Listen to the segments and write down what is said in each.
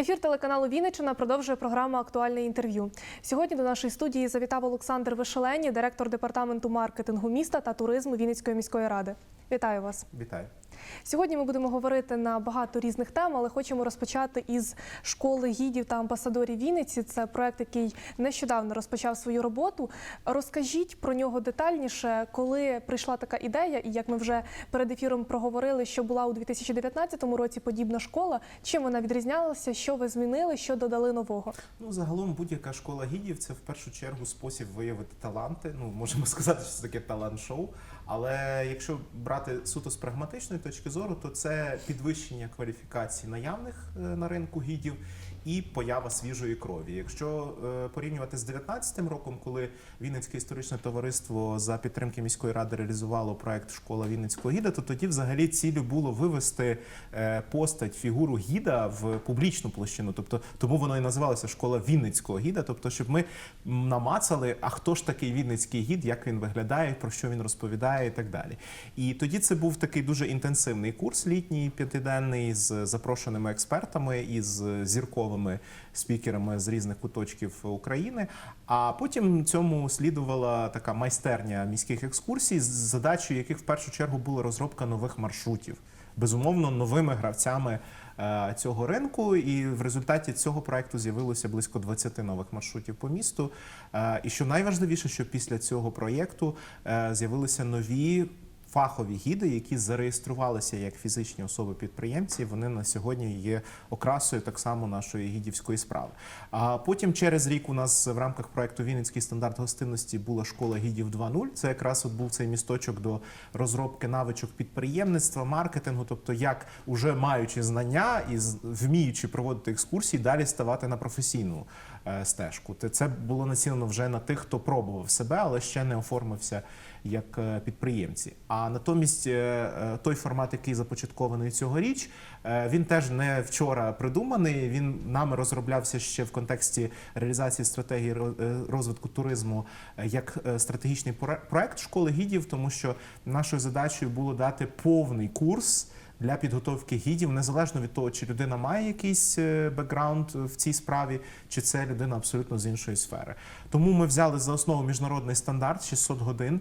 Ефір телеканалу Вінниччина продовжує програму Актуальне інтерв'ю. Сьогодні до нашої студії завітав Олександр Вишелені, директор департаменту маркетингу міста та туризму Вінницької міської ради. Вітаю вас. Вітаю. Сьогодні ми будемо говорити на багато різних тем, але хочемо розпочати із школи гідів та амбасадорів Вінниці. Це проект, який нещодавно розпочав свою роботу. Розкажіть про нього детальніше, коли прийшла така ідея, і як ми вже перед ефіром проговорили, що була у 2019 році подібна школа. Чим вона відрізнялася? Що ви змінили? Що додали нового? Ну, загалом будь-яка школа гідів це в першу чергу спосіб виявити таланти. Ну, можемо сказати, що це таке талант-шоу. Але якщо брати суто з прагматичної точки зору, то це підвищення кваліфікації наявних е, на ринку гідів і поява свіжої крові. Якщо е, порівнювати з 19-м роком, коли Вінницьке історичне товариство за підтримки міської ради реалізувало проект Школа Вінницького гіда, то тоді взагалі цілю було вивести е, постать, фігуру гіда в публічну площину. Тобто тому воно і називалося школа Вінницького гіда. Тобто, щоб ми намацали, а хто ж такий Вінницький гід, як він виглядає, про що він розповідає, і так далі. І тоді це був такий дуже інтенсивний курс літній п'ятиденний з запрошеними експертами і з зірковими спікерами з різних куточків України. А потім цьому слідувала така майстерня міських екскурсій, з задачею яких в першу чергу була розробка нових маршрутів. Безумовно, новими гравцями е, цього ринку, і в результаті цього проекту з'явилося близько 20 нових маршрутів по місту. Е, І що найважливіше, що після цього проєкту е, з'явилися нові. Фахові гіди, які зареєструвалися як фізичні особи-підприємці, вони на сьогодні є окрасою так само нашої гідівської справи. А потім через рік у нас в рамках проекту Вінницький стандарт гостинності була школа гідів 2.0. Це якраз от був цей місточок до розробки навичок підприємництва, маркетингу, тобто як уже маючи знання і вміючи проводити екскурсії, далі ставати на професійну е, стежку. Те- Це було націлено вже на тих, хто пробував себе, але ще не оформився як е, підприємці. А натомість е, е, той формат, який започаткований цьогоріч, він теж не вчора придуманий. Він нами розроблявся ще в контексті реалізації стратегії ро- розвитку туризму як стратегічний проект школи гідів, тому що нашою задачею було дати повний курс. Для підготовки гідів, незалежно від того, чи людина має якийсь бекграунд в цій справі, чи це людина абсолютно з іншої сфери. Тому ми взяли за основу міжнародний стандарт 600 годин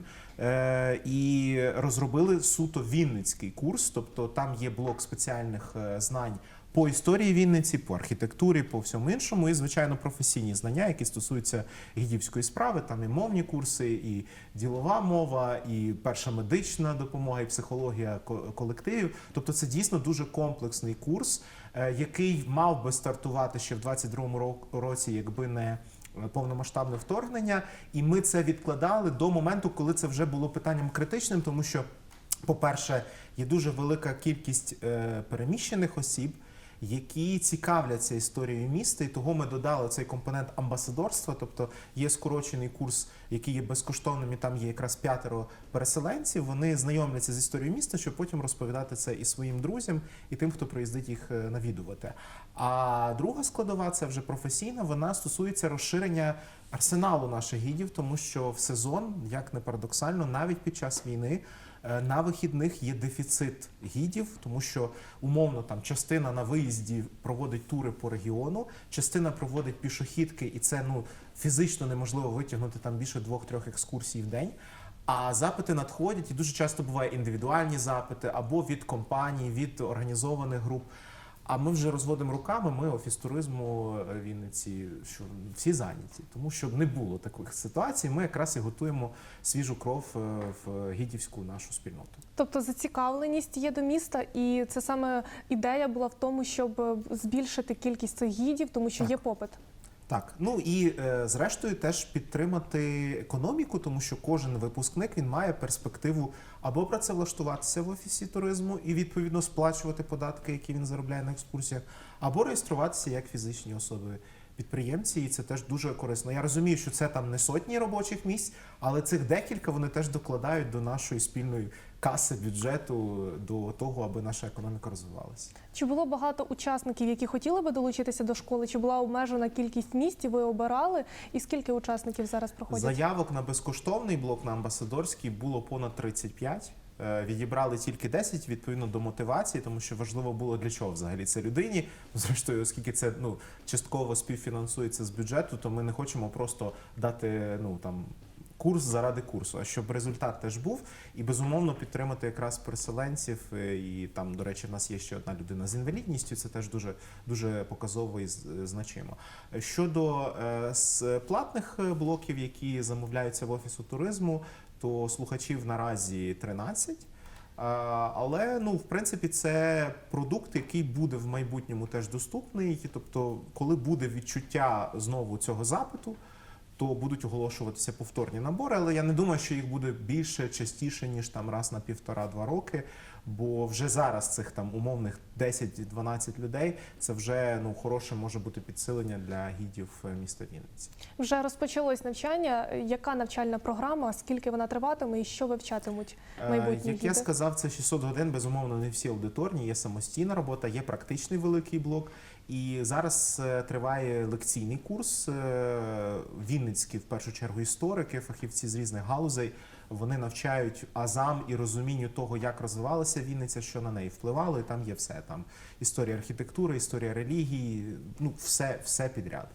і розробили суто вінницький курс. Тобто там є блок спеціальних е, знань по історії Вінниці, по архітектурі, по всьому іншому, і звичайно професійні знання, які стосуються гідівської справи. Там і мовні курси, і ділова мова, і перша медична допомога, і психологія колективів. Тобто, це дійсно дуже комплексний курс, е, який мав би стартувати ще в 22-му ро- році, якби не повномасштабне вторгнення. І ми це відкладали до моменту, коли це вже було питанням критичним, тому що. По-перше, є дуже велика кількість е, переміщених осіб, які цікавляться історією міста, і того ми додали цей компонент амбасадорства. Тобто є скорочений курс, який є безкоштовним, і там є якраз п'ятеро переселенців. Вони знайомляться з історією міста, щоб потім розповідати це і своїм друзям, і тим, хто приїздить їх е, навідувати. А друга складова це вже професійна. Вона стосується розширення арсеналу наших гідів, тому що в сезон, як не парадоксально, навіть під час війни. Е, На вихідних є дефіцит гідів, тому що умовно там частина на виїзді проводить тури по регіону, частина проводить пішохідки, і це ну фізично неможливо витягнути там більше двох-трьох екскурсій в день. А запити надходять, і дуже часто буває індивідуальні запити або від компаній, від організованих груп. А ми вже розводимо руками. Ми офіс туризму е, Вінниці, що всі зайняті, тому щоб не було таких ситуацій. Ми якраз і готуємо свіжу кров е, в гідівську нашу спільноту. Тобто зацікавленість є до міста, і це саме ідея була в тому, щоб е, збільшити кількість цих гідів, тому що Так. є попит. Так, ну і е, зрештою теж підтримати економіку, тому що кожен випускник він має перспективу або працевлаштуватися в офісі туризму і відповідно сплачувати податки, які він заробляє на екскурсіях, або реєструватися як фізичні особи. Підприємці, і це теж дуже корисно. Я розумію, що це там не сотні робочих місць, але цих декілька вони теж докладають до нашої спільної каси бюджету, до того, аби наша економіка розвивалася. Чи було багато учасників, які хотіли би долучитися до школи? Чи була обмежена кількість місць? Ви обирали? І скільки учасників зараз проходять? Заявок на безкоштовний блок на амбасадорський було понад 35. е, відібрали тільки 10 відповідно до мотивації, тому що важливо було для чого взагалі це людині. Зрештою, оскільки це ну частково співфінансується з бюджету, то ми не хочемо просто дати ну там. Курс заради курсу, а щоб результат теж був, і безумовно підтримати якраз переселенців. е, І там, до речі, в нас є ще одна людина з інвалідністю. Це теж дуже дуже показово і з- значимо. Щодо е, платних е, блоків, які замовляються в офісу туризму, то слухачів наразі 13. Але ну, в принципі, це продукт, який буде в майбутньому теж доступний. Тобто, коли буде відчуття знову цього запиту, то будуть оголошуватися повторні набори. Але я не думаю, що їх буде більше, частіше ніж там раз на півтора-два роки. Бо вже зараз цих там умовних 10-12 людей це вже ну хороше може бути підсилення для гідів е, міста Вінниці. Вже розпочалось навчання. Яка навчальна програма, скільки вона триватиме і що вивчатимуть Е, майбутні Як я сказав, це 600 годин. Безумовно, не всі аудиторні. Є самостійна робота, є практичний великий блок. І зараз е, триває лекційний курс. Е, Вінницькі, в першу чергу, історики, фахівці з різних галузей. Вони навчають азам і розумінню того, як розвивалася Вінниця, що на неї впливало, і там є все. Там історія архітектури, історія релігії, ну все, все підряд.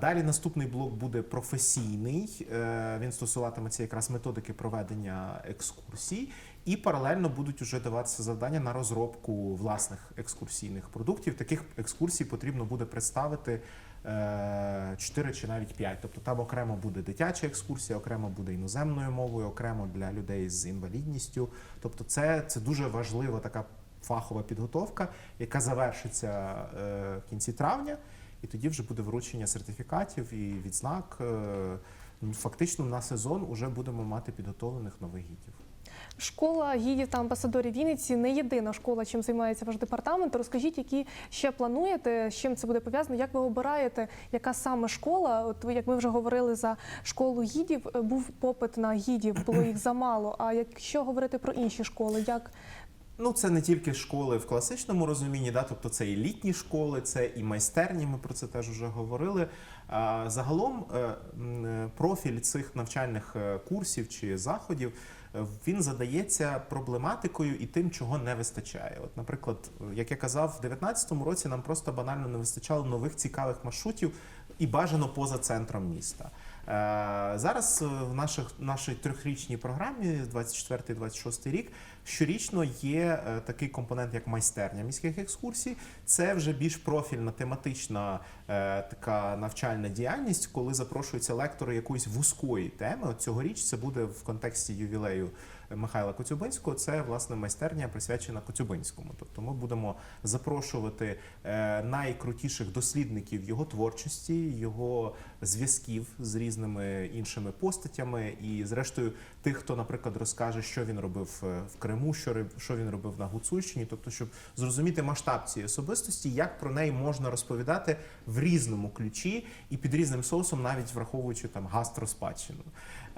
Далі наступний блок буде професійний. Е, Він стосуватиметься якраз методики проведення екскурсій, і паралельно будуть вже даватися завдання на розробку власних екскурсійних продуктів. Таких екскурсій потрібно буде представити 4 чи навіть 5. Тобто там окремо буде дитяча екскурсія, окремо буде іноземною мовою, окремо для людей з інвалідністю. Тобто, це, це дуже важлива така фахова підготовка, яка завершиться е, в кінці травня. І тоді вже буде вручення сертифікатів і відзнак. Е, Фактично на сезон вже будемо мати підготовлених нових гідів. Школа гідів та амбасадорів Вінниці не єдина школа, чим займається ваш департамент. Розкажіть, які ще плануєте, з чим це буде пов'язано, як ви обираєте, яка саме школа? От як ми вже говорили за школу гідів, е, був попит на гідів, було їх замало. А якщо говорити про інші школи, як Ну, це не тільки школи в класичному розумінні, да, тобто це і літні школи, це і майстерні. Ми про це теж вже говорили. Загалом е, е, профіль цих навчальних курсів чи заходів він задається проблематикою і тим, чого не вистачає. От, наприклад, як я казав, в 2019 році нам просто банально не вистачало нових цікавих маршрутів і бажано поза центром міста. Е, Зараз в наших нашій трьохрічній програмі 24-26 рік щорічно є е, такий компонент, як майстерня міських екскурсій. Це вже більш профільна тематична е, така навчальна діяльність, коли запрошуються лектори якоїсь вузької теми. От цьогоріч це буде в контексті ювілею Михайла Коцюбинського. Це власне майстерня присвячена Коцюбинському. Тобто ми будемо запрошувати е, найкрутіших дослідників його творчості, його зв'язків з різними іншими постатями, і зрештою тих, хто, наприклад, розкаже, що він робив е, в Криму, що він робив на Гуцульщині, тобто, щоб зрозуміти масштаб цієї особистості, як про неї можна розповідати в різному ключі і під різним соусом, навіть враховуючи там гастроспадщину.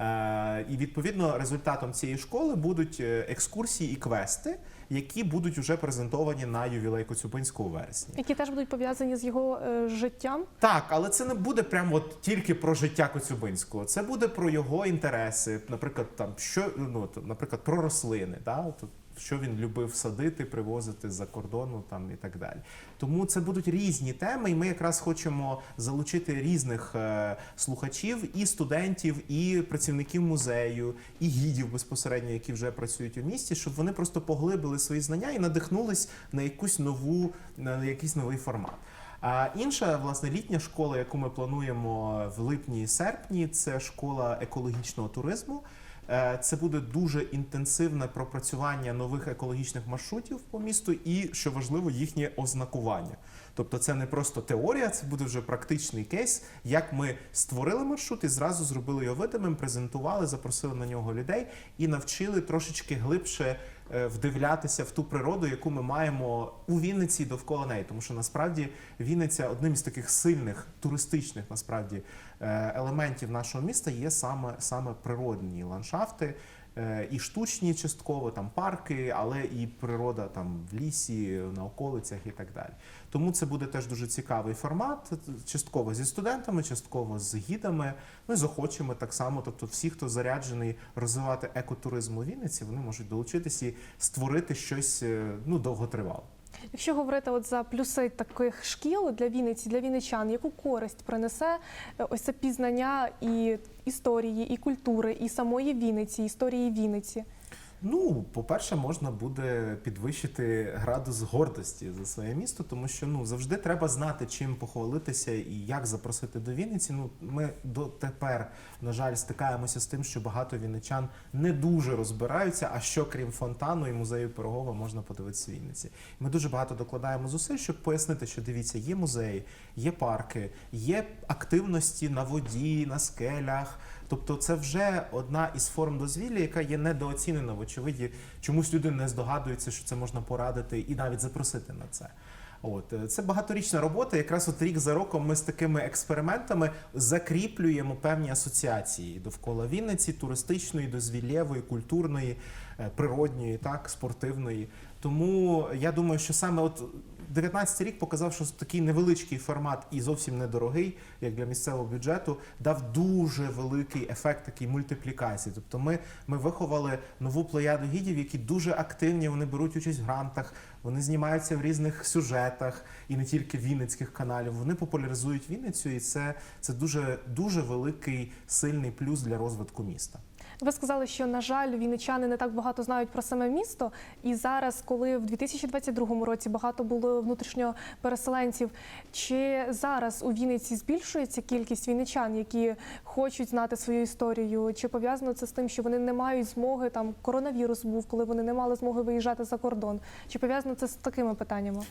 Е, і відповідно результатом цієї школи будуть е, екскурсії і квести, які будуть вже презентовані на ювілей Коцюбинського вересня, які теж будуть пов'язані з його е, життям? Так, але це не буде прямо от тільки про життя Коцюбинського. Це буде про його інтереси, наприклад, там що ну наприклад, про рослини, да? от, що він любив садити, привозити з-за кордону там і так далі. Тому це будуть різні теми, і ми якраз хочемо залучити різних е, слухачів, і студентів, і працівників музею, і гідів безпосередньо, які вже працюють у місті, щоб вони просто поглибили свої знання і надихнулись на якусь нову, на якийсь новий формат. А інша власне літня школа, яку ми плануємо в липні-серпні, це школа екологічного туризму. Е, Це буде дуже інтенсивне пропрацювання нових екологічних маршрутів по місту, і що важливо, їхнє ознакування. Тобто, це не просто теорія, це буде вже практичний кейс, як ми створили маршрут і зразу зробили його видимим, презентували, запросили на нього людей і навчили трошечки глибше е, вдивлятися в ту природу, яку ми маємо у Вінниці довкола неї. Тому що насправді Вінниця одним з таких сильних туристичних насправді елементів нашого міста є саме, саме природні ландшафти. е, і штучні частково, там парки, але і природа там в лісі, на околицях і так далі. Тому це буде теж дуже цікавий формат, частково зі студентами, частково з гідами, ну і з так само. Тобто, всі, хто заряджений розвивати екотуризм у Вінниці, вони можуть долучитися і створити щось е, ну довготривале. Якщо говорити от за плюси таких шкіл для Вінниці, для вінничан, яку користь принесе е, ось це пізнання і історії, і культури, і самої Вінниці, історії Вінниці? Ну, по-перше, можна буде підвищити градус гордості за своє місто, тому що ну завжди треба знати, чим похвалитися і як запросити до Вінниці. Ну, ми дотепер, на жаль, стикаємося з тим, що багато вінничан не дуже розбираються. А що крім фонтану і музею Пирогова можна подивитися в Вінниці. Ми дуже багато докладаємо зусиль, щоб пояснити, що дивіться, є музеї, є парки, є активності на воді, на скелях. Тобто це вже одна із форм дозвілля, яка є недооцінена. Вочевидь, чомусь люди не здогадуються, що це можна порадити і навіть запросити на це. От е, це багаторічна робота. Якраз от рік за роком ми з такими експериментами закріплюємо певні асоціації довкола Вінниці, туристичної, дозвіллєвої, культурної, е, природньої, так спортивної. Тому я думаю, що саме от 19 рік показав, що такий невеличкий формат і зовсім недорогий, як для місцевого бюджету, дав дуже великий ефект такий мультиплікації. Тобто, ми, ми виховали нову плеяду гідів, які дуже активні. Вони беруть участь в грантах, вони знімаються в різних сюжетах і не тільки вінницьких каналів. Вони популяризують Вінницю, і це, це дуже дуже великий сильний плюс для розвитку міста. Ви сказали, що на жаль, вінничани не так багато знають про саме місто. І зараз, коли в 2022 році багато було внутрішньо переселенців, чи зараз у Вінниці збільшується кількість вінничан, які хочуть знати свою історію? Чи пов'язано це з тим, що вони не мають змоги? Там коронавірус був, коли вони не мали змоги виїжджати за кордон? Чи пов'язано це з такими питаннями?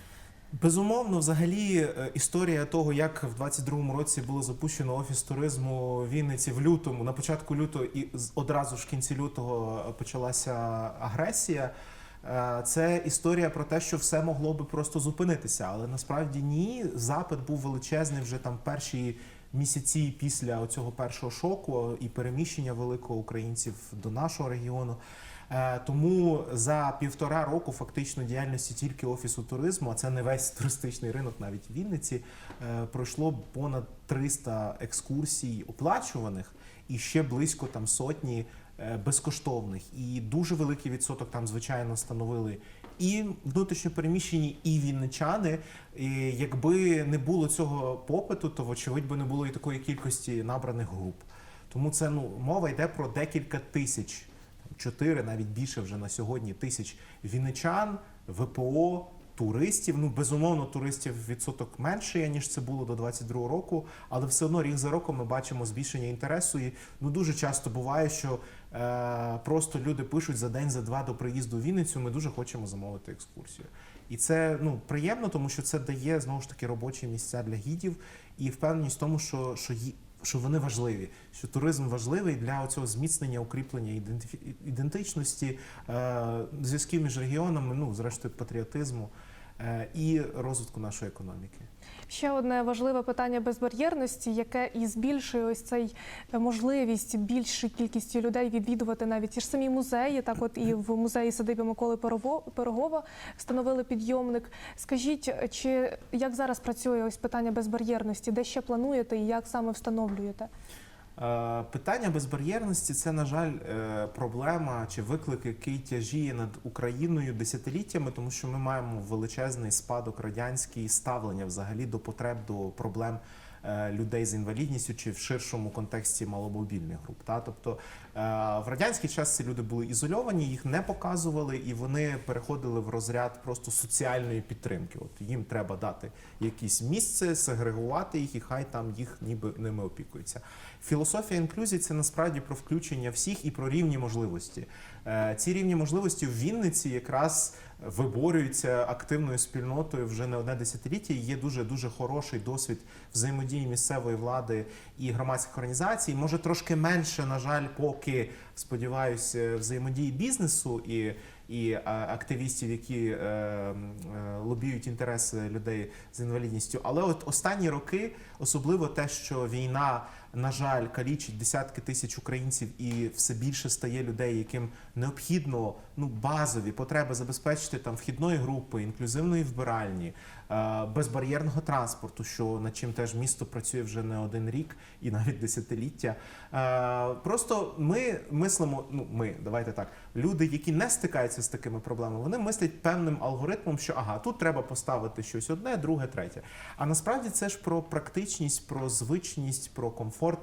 Безумовно, взагалі, е, історія того, як в 22-му році було запущено офіс туризму Вінниці в лютому, на початку лютого і одразу ж в кінці лютого почалася агресія. Е, Це історія про те, що все могло би просто зупинитися, але насправді ні. Запит був величезний вже там перші місяці після цього першого шоку і переміщення великого українців до нашого регіону. Е, Тому за півтора року фактично діяльності тільки офісу туризму, а це не весь туристичний ринок, навіть в Вінниці, е, пройшло понад 300 екскурсій оплачуваних і ще близько там сотні е, безкоштовних. І дуже великий відсоток там, звичайно, становили і внутрішньо переміщені, і вінничани. І якби не було цього попиту, то вочевидь би не було і такої кількості набраних груп. Тому це ну мова йде про декілька тисяч, чотири, навіть більше вже на сьогодні тисяч вінничан, ВПО. Туристів, ну безумовно, туристів відсоток менший, ніж це було до 22 року, але все одно рік за роком ми бачимо збільшення інтересу. І ну дуже часто буває, що е, просто люди пишуть за день, за два до приїзду в Вінницю. Ми дуже хочемо замовити екскурсію. І це ну приємно, тому що це дає знову ж таки робочі місця для гідів і впевненість в тому, що, що що вони важливі, що туризм важливий для цього зміцнення, укріплення ідентичності, е, зв'язків між регіонами, ну зрештою патріотизму і розвитку нашої економіки. Ще одне важливе питання безбар'єрності, яке і збільшує ось цей е, можливість більшій кількості людей відвідувати навіть ті ж самі музеї. Так, от і в музеї садиби Миколи Пирогова встановили підйомник. Скажіть, чи як зараз працює ось питання безбар'єрності? Де ще плануєте і як саме встановлюєте? Е, Питання безбар'єрності це, на жаль, е, проблема чи виклик, який тяжіє над Україною десятиліттями, тому що ми маємо величезний спадок радянський ставлення взагалі до потреб, до проблем. е, Людей з інвалідністю чи в ширшому контексті маломобільних груп. Та? Тобто в радянський час ці люди були ізольовані, їх не показували, і вони переходили в розряд просто соціальної підтримки. От їм треба дати якесь місце, сегрегувати їх, і хай там їх ніби ними опікуються. Філософія інклюзії це насправді про включення всіх і про рівні можливості. Е, Ці рівні можливості в Вінниці якраз виборюються активною спільнотою вже не одне десятиліття. Є дуже дуже хороший досвід взаємодії місцевої влади і громадських організацій. Може трошки менше, на жаль, поки сподіваюся, взаємодії бізнесу і. І е, активістів, які е, е, лобіють інтереси людей з інвалідністю. Але от останні роки, особливо те, що війна на жаль, калічить десятки тисяч українців, і все більше стає людей, яким необхідно ну базові потреби забезпечити там вхідної групи, інклюзивної вбиральні, безбар'єрного транспорту, що над чим теж місто працює вже не один рік і навіть десятиліття. Е, Просто ми мислимо. Ну ми давайте так. Люди, які не стикаються з такими проблемами, вони мислять певним алгоритмом, що ага, тут треба поставити щось одне, друге, третє. А насправді це ж про практичність, про звичність, про комфорт.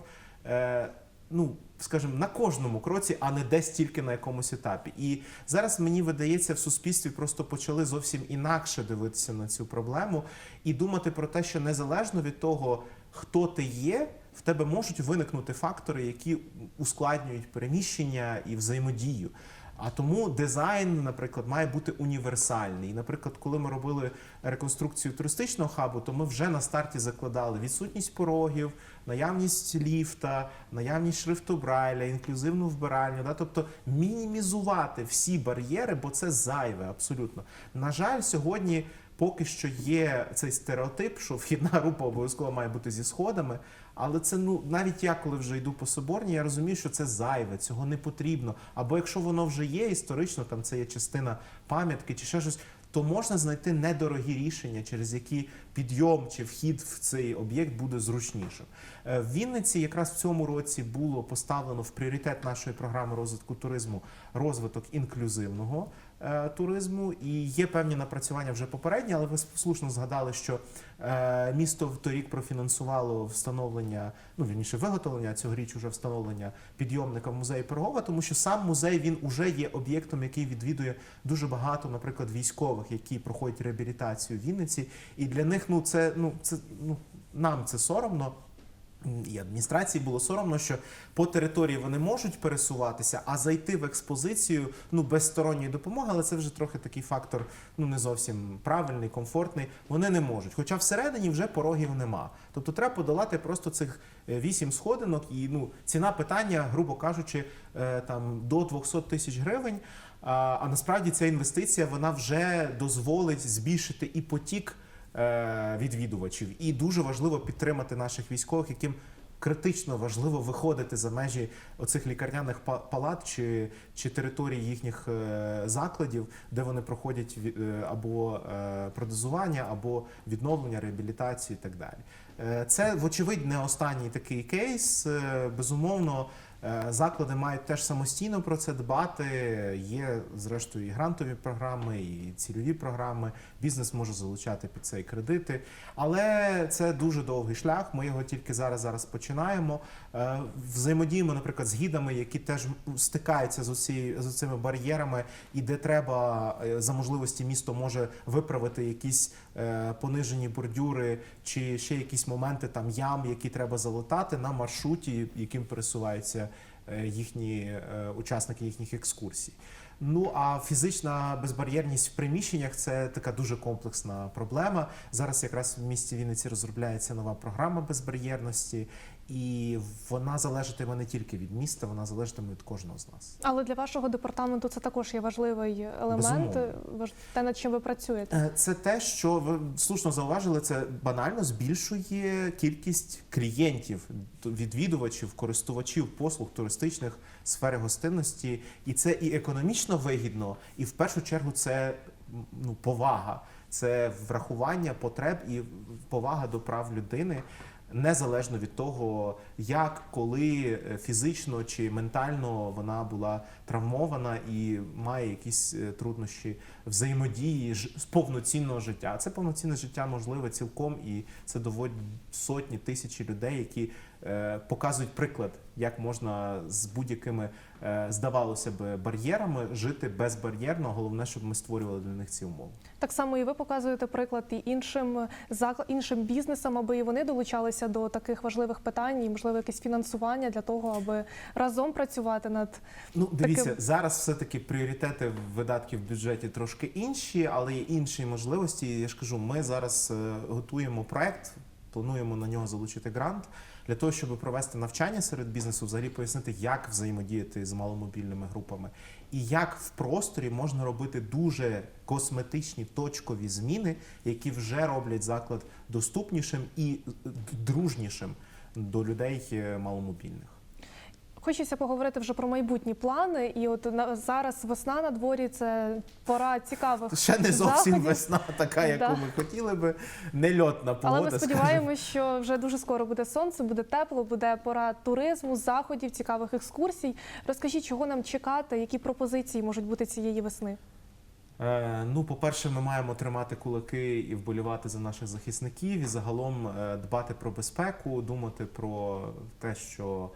Е, ну, скажімо, на кожному кроці, а не десь тільки на якомусь етапі. І зараз мені видається, в суспільстві просто почали зовсім інакше дивитися на цю проблему і думати про те, що незалежно від того, хто ти є, в тебе можуть виникнути фактори, які ускладнюють переміщення і взаємодію. А тому дизайн, наприклад, має бути універсальний. Наприклад, коли ми робили реконструкцію туристичного хабу, то ми вже на старті закладали відсутність порогів, наявність ліфта, наявність шрифту Брайля, інклюзивну вбиральню. Да? Тобто мінімізувати всі бар'єри, бо це зайве абсолютно. На жаль, сьогодні. Поки що є цей стереотип, що вхідна група обов'язково має бути зі сходами. Але це ну навіть я, коли вже йду по соборні, я розумію, що це зайве, цього не потрібно. Або якщо воно вже є історично, там це є частина пам'ятки чи ще щось, то можна знайти недорогі рішення, через які підйом чи вхід в цей об'єкт буде зручнішим. Е, В Вінниці якраз в цьому році було поставлено в пріоритет нашої програми розвитку туризму розвиток інклюзивного туризму. І є певні напрацювання вже попередні, але ви слушно згадали, що е, місто торік профінансувало встановлення, ну вірніше виготовлення цьогоріч уже встановлення підйомника в музеї Пирогова, тому що сам музей він уже є об'єктом, який відвідує дуже багато, наприклад, військових, які проходять реабілітацію в Вінниці, і для них ну це ну це ну нам це соромно. І адміністрації було соромно, що по території вони можуть пересуватися, а зайти в експозицію ну без сторонньої допомоги, але це вже трохи такий фактор, ну не зовсім правильний, комфортний. Вони не можуть. Хоча всередині вже порогів нема. Тобто треба подолати просто цих е, вісім сходинок, і ну ціна питання, грубо кажучи, е, там до 200 тисяч гривень. А, насправді ця інвестиція вона вже дозволить збільшити і потік відвідувачів. І дуже важливо підтримати наших військових, яким критично важливо виходити за межі оцих лікарняних па- палат чи, чи територій їхніх е, закладів, де вони проходять е, або е, протезування, або відновлення, реабілітацію і так далі. Е, Це, вочевидь, не останній такий кейс. Е, Безумовно, е, заклади мають теж самостійно про це дбати. Є, зрештою, і грантові програми, і цільові програми. Бізнес може залучати під це і кредити. Але це дуже довгий шлях. Ми його тільки зараз зараз починаємо. Е, Взаємодіємо, наприклад, з гідами, які теж стикаються з усі з цими бар'єрами, і де треба е, за можливості місто може виправити якісь е, понижені бордюри чи ще якісь моменти там ям, які треба залатати на маршруті, яким пересуваються е, їхні е, учасники їхніх екскурсій. Ну а фізична безбар'єрність в приміщеннях це така дуже комплексна проблема. Зараз якраз в місті Вінниці розробляється нова програма безбар'єрності, і вона залежатиме не тільки від міста, вона залежатиме від кожного з нас. Але для вашого департаменту це також є важливий елемент, Безумовно. те, над чим ви працюєте. Е, Це те, що ви слушно зауважили, це банально збільшує кількість клієнтів, відвідувачів, користувачів послуг туристичних сфери гостинності, і це і економічно вигідно, і в першу чергу це ну, повага, це врахування потреб і повага до прав людини. Незалежно від того, як, коли е, фізично чи ментально вона була травмована і має якісь е, труднощі взаємодії з повноцінного життя. Це повноцінне життя можливе цілком, і це доводять сотні тисячі людей, які е, показують приклад, як можна з будь-якими здавалося б бар'єрами жити безбар'єрно. Головне, щоб ми створювали для них ці умови. Так само і ви показуєте приклад і іншим іншим бізнесам, аби і вони долучалися до таких важливих питань, і можливо якесь фінансування для того, аби разом працювати над Ну, дивіться, Таким- зараз все-таки пріоритети видатків в бюджеті трошки інші, але є інші можливості. Я ж кажу, ми зараз е, готуємо проект, плануємо на нього залучити грант для того, щоб провести навчання серед бізнесу, взагалі пояснити, як взаємодіяти з маломобільними групами, і як в просторі можна робити дуже косметичні точкові зміни, які вже роблять заклад доступнішим і е, дружнішим. до людей е, маломобільних. Хочеться поговорити вже про майбутні плани. І от на зараз весна на дворі це пора цікавих Ще не зовсім заходів. весна, така, яку Да. ми хотіли би. Не льотна погода. Але ми сподіваємося, що вже дуже скоро буде сонце, буде тепло, буде пора туризму, заходів, цікавих екскурсій. Розкажіть, чого нам чекати, які пропозиції можуть бути цієї весни? Е, Ну, по-перше, ми маємо тримати кулаки і вболівати за наших захисників, і загалом е, дбати про безпеку, думати про те, що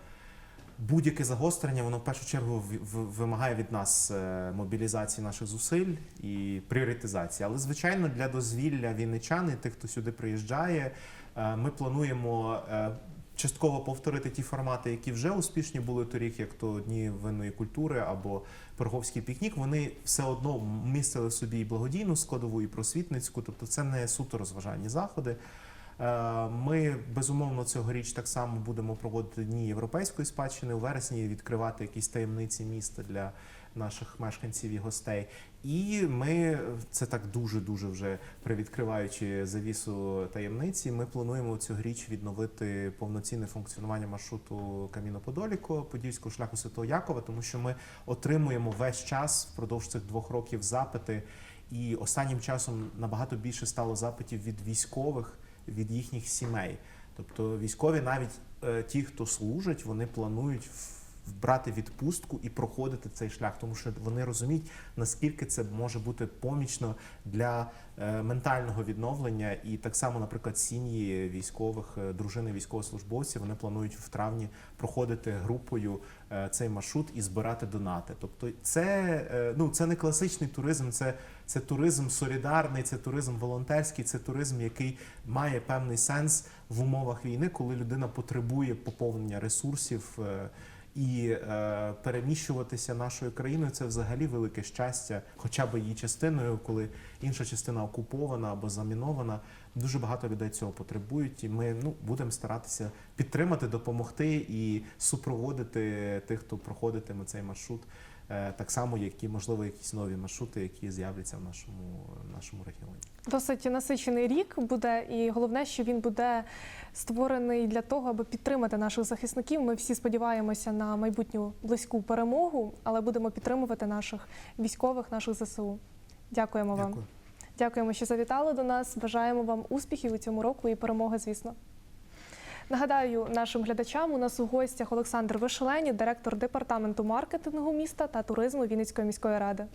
будь-яке загострення, воно в першу чергу вимагає від нас е, мобілізації наших зусиль і пріоритизації. Але, звичайно, для дозвілля вінничан і тих, хто сюди приїжджає, е, ми плануємо. е, Частково повторити ті формати, які вже успішні були торік, як то дні винної культури або Перговський пікнік, вони все одно містили собі і благодійну складову, і просвітницьку, тобто це не суто розважальні заходи. Е, Ми безумовно цьогоріч так само будемо проводити дні європейської спадщини у вересні, відкривати якісь таємниці міста для наших мешканців і гостей. І ми це так дуже дуже вже привідкриваючи завісу таємниці. Ми плануємо цьогоріч відновити повноцінне функціонування маршруту Каміно Подоліко, Подільського шляху Святого Якова, тому що ми отримуємо весь час впродовж цих двох років запити. І останнім часом набагато більше стало запитів від військових, від їхніх сімей. Тобто військові, навіть е, ті, хто служить, вони планують в- брати відпустку і проходити цей шлях, тому що вони розуміють, наскільки це може бути помічно для е, ментального відновлення. І так само, наприклад, сім'ї військових, е, дружини військовослужбовців, вони планують в травні проходити групою е, цей маршрут і збирати донати. Тобто, це ну це не класичний туризм, це, це туризм солідарний, це туризм волонтерський, це туризм, який має певний сенс в умовах війни, коли людина потребує поповнення ресурсів. І е, переміщуватися нашою країною це взагалі велике щастя, хоча б її частиною, коли інша частина окупована або замінована. Дуже багато людей цього потребують, і ми ну будемо старатися підтримати, допомогти і супроводити тих, хто проходитиме цей маршрут, е, так само, як і можливо якісь нові маршрути, які з'являться в нашому нашому регіоні. Досить насичений рік буде, і головне, що він буде створений для того, аби підтримати наших захисників. Ми всі сподіваємося на майбутню близьку перемогу, але будемо підтримувати наших військових, наших ЗСУ. Дякуємо вам. Дякуємо, що завітали до нас. Бажаємо вам успіхів у цьому року і перемоги, звісно. Нагадаю нашим глядачам, у нас у гостях Олександр Вишелені, директор департаменту маркетингу міста та туризму Вінницької міської ради.